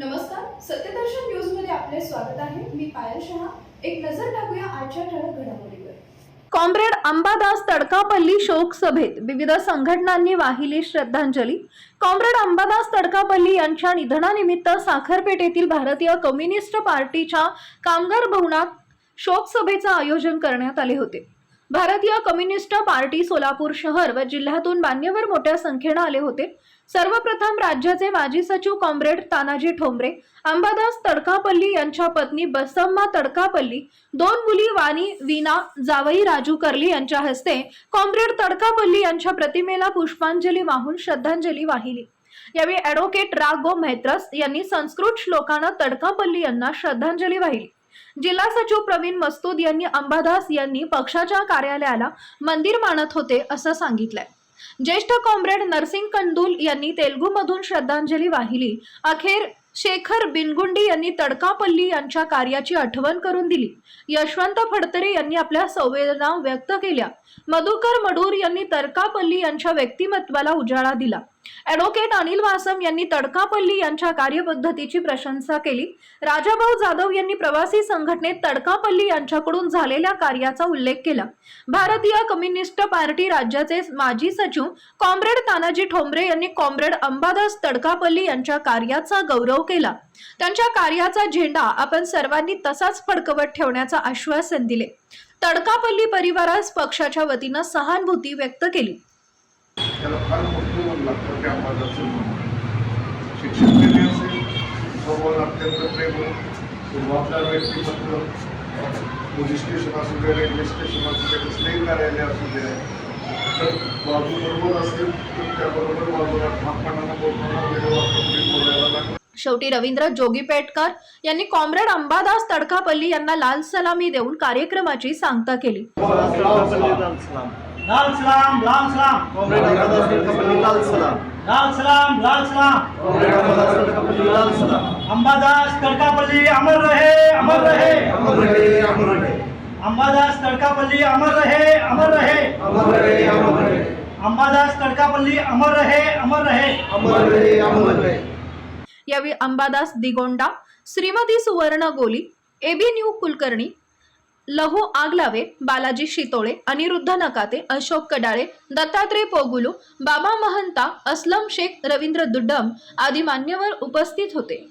नमस्कार सत्यदर्शन न्यूजमध्ये आपले स्वागत आहे. मी पायल शहा. एक नजर टाकूया आजच्या ठळक घडामोडीवर. कॉम्रेड अंबादास तडकापल्ली शोक सभेत विविध संघटनांनी वाहिली श्रद्धांजली. कॉम्रेड अंबादास तडकापल्ली यांच्या निधनानिमित्त साखरपेठेतील भारतीय कम्युनिस्ट पार्टीच्या कामगार भवनात शोक सभेचं आयोजन करण्यात आले होते. भारतीय कम्युनिस्ट पार्टी सोलापूर शहर व जिल्ह्यातून मान्यवर मोठ्या संख्येनं आले होते. सर्वप्रथम राज्याचे माजी सचिव कॉम्रेड तानाजी ठोंबरे अंबादास तडकापल्ली यांच्या पत्नी बसम्मा तडकापल्ली दोन मुली वाणी वीणा जावई राजू कर्ली यांच्या हस्ते कॉम्रेड तडकापल्ली यांच्या प्रतिमेला पुष्पांजली वाहून श्रद्धांजली वाहिली. यावेळी ॲडव्होकेट गो मेहत्रस यांनी संस्कृत श्लोकानं तडकापल्ली यांना श्रद्धांजली वाहिली. जिल्हा सचिव प्रवीण मस्तूद यांनी अंबादास यांनी पक्षाच्या कार्यालयाला मंदिर मानत होते असं सांगितलंय. ज्येष्ठ कॉम्रेड नरसिंग कंदुल यांनी तेलगूमधून श्रद्धांजली वाहिली. अखेर शेखर बिनगुंडी यांनी तडकापल्ली यांच्या कार्याची आठवण करून दिली. यशवंत फडतरे यांनी आपल्या संवेदना व्यक्त केल्या. मधुकर मडूर यांनी तडकापल्ली यांच्या व्यक्तिमत्वाला उजाळा दिला. ॲडव्होकेट अनिल वासम यांनी तडकापल्ली यांच्या कार्यपद्धतीची प्रशंसा केली. राजाभाऊ जाधव यांनी प्रवासी संघटनेत तडकापल्ली यांच्याकडून झालेल्या कार्याचा उल्लेख केला. भारतीय कम्युनिस्ट पार्टी राज्याचे माजी सचिव कॉम्रेड तानाजी ठोंबरे यांनी कॉम्रेड अंबादास तडकापल्ली यांच्या कार्याचा गौरव केला. त्यांच्या कार्याचा झेंडा आपण सर्वांनी तसाच फडकवत ठेवण्याचं आश्वासन दिले. तडकापल्ली परिवारास पक्षाच्या वतीनं सहानुभूती व्यक्त केली. त्याला फार मोठं ऊन लागतं त्या आवाजाचं शिक्षण केले असेल स्वभाव अत्यंत प्रेम जबाबदार व्यक्तिमत्व पोलीस स्टेशन असू दे रेल्वे स्टेशन असू दे कसलेही कार्यालय असू दे तर बाजू बरोबर असेल तर त्याबरोबर बाजूला ठामपणानं बोलताना वेगळं वाटतं बोलायला लागलं. शेवटी रवींद्र जोगीपेटकर यांनी कॉम्रेड अंबादास तडकापल्ली यांना लाल सलामी देऊन कार्यक्रमाची सांगता केली. लाल सलाम लाल सलाम. कॉम्रेड अंबादास तडकापल्ली लाल सलाम. लाल सलाम लाल सलाम. अंबादास तडकापल्ली लाल सलाम. अंबादास तड़कापल्ली अमर रहे अमर रहे. अमर रहे अमर रहे. अंबादास तड़कापल्ली अमर रहे अमर रहे. अमर रहे अमर रहे. अंबादास तड़कापल्ली अमर रहे अमर रहे. अमर रहे अमर रहे. यावेळी अंबादास दिगोंडा श्रीमती सुवर्ण गोली एबी न्यू कुलकर्णी लहू आगलावे बालाजी शितोळे अनिरुद्ध नकाते अशोक कडाळे दत्तात्रय पोगुलू बाबा महंता असलम शेख रवींद्र दुड्डम आदी मान्यवर उपस्थित होते.